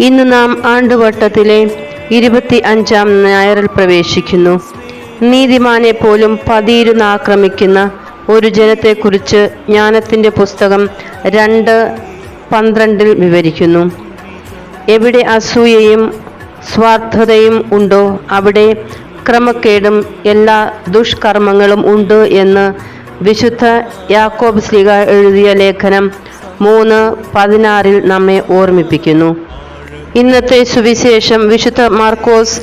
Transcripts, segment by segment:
ഇന്ന് നാം ആണ്ടുവട്ടത്തിലെ ഇരുപത്തി അഞ്ചാം ഞായറിൽ പ്രവേശിക്കുന്നു. നീതിമാനെ പോലും പതിയിരുന്ന് ആക്രമിക്കുന്ന ഒരു ജനത്തെക്കുറിച്ച് ജ്ഞാനത്തിന്റെ പുസ്തകം രണ്ട് പന്ത്രണ്ടിൽ വിവരിക്കുന്നു. എവിടെ അസൂയയും സ്വാർത്ഥതയും ഉണ്ടോ അവിടെ ക്രമക്കേടും എല്ലാ ദുഷ്കർമ്മങ്ങളും ഉണ്ട് എന്ന് വിശുദ്ധ യാക്കോബ് സ്ലിക എഴുതിയ ലേഖനം മൂന്ന് പതിനാറിൽ നമ്മെ ഓർമ്മിപ്പിക്കുന്നു. ഇന്നത്തെ സുവിശേഷം വിശുദ്ധ മാർക്കോസ്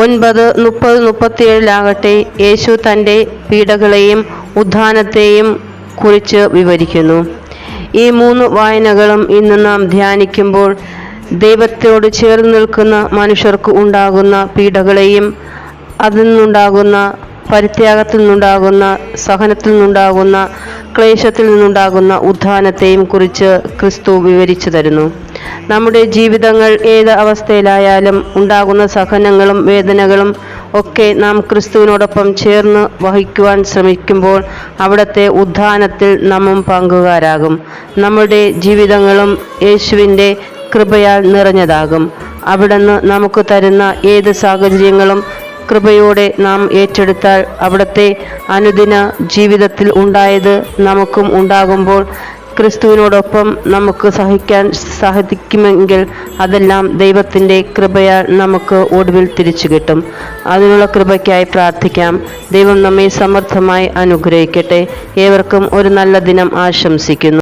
ഒൻപത് മുപ്പത് മുപ്പത്തിയേഴിലാകട്ടെ യേശു തന്റെ പീഡകളെയും ഉദ്ധാനത്തെയും കുറിച്ച് വിവരിക്കുന്നു. ഈ മൂന്ന് വായനകളും ഇന്ന് നാം ധ്യാനിക്കുമ്പോൾ ദൈവത്തോട് ചേർന്ന് നിൽക്കുന്ന മനുഷ്യർക്ക് ഉണ്ടാകുന്ന പീഡകളെയും അതിൽ നിന്നുണ്ടാകുന്ന പരിത്യാഗത്തിൽ നിന്നുണ്ടാകുന്ന സഹനത്തിൽ നിന്നുണ്ടാകുന്ന ക്ലേശത്തിൽ നിന്നുണ്ടാകുന്ന ഉദ്ധാനത്തെയും കുറിച്ച് ക്രിസ്തു വിവരിച്ചു തരുന്നു. നമ്മുടെ ജീവിതങ്ങൾ ഏത് അവസ്ഥയിലായാലും ഉണ്ടാകുന്ന സഹനങ്ങളും വേദനകളും ഒക്കെ നാം ക്രിസ്തുവിനോടൊപ്പം ചേർന്ന് വഹിക്കുവാൻ ശ്രമിക്കുമ്പോൾ അവിടുത്തെ ഉത്ഥാനത്തിൽ നമ്മും പങ്കുകാരാകും. നമ്മുടെ ജീവിതങ്ങളും യേശുവിന്റെ കൃപയാൽ നിറഞ്ഞതാകും. അവിടുന്ന് നമുക്ക് തരുന്ന ഏത് സാഹചര്യങ്ങളും കൃപയോടെ നാം ഏറ്റെടുത്താൽ അവിടുത്തെ അനുദിന ജീവിതത്തിൽ ഉണ്ടായത് നമുക്കും ഉണ്ടാകുമ്പോൾ ക്രിസ്തുവിനോടൊപ്പം നമുക്ക് സഹിക്കാൻ സാധിക്കുമെങ്കിൽ അതെല്ലാം ദൈവത്തിന്റെ കൃപയാൽ നമുക്ക് ഒടുവിൽ തിരിച്ചു കിട്ടും. അതിനുള്ള കൃപയ്ക്കായി പ്രാർത്ഥിക്കാം. ദൈവം നമ്മെ സമർത്ഥമായി അനുഗ്രഹിക്കട്ടെ. ഏവർക്കും ഒരു നല്ല ദിനം ആശംസിക്കുന്നു.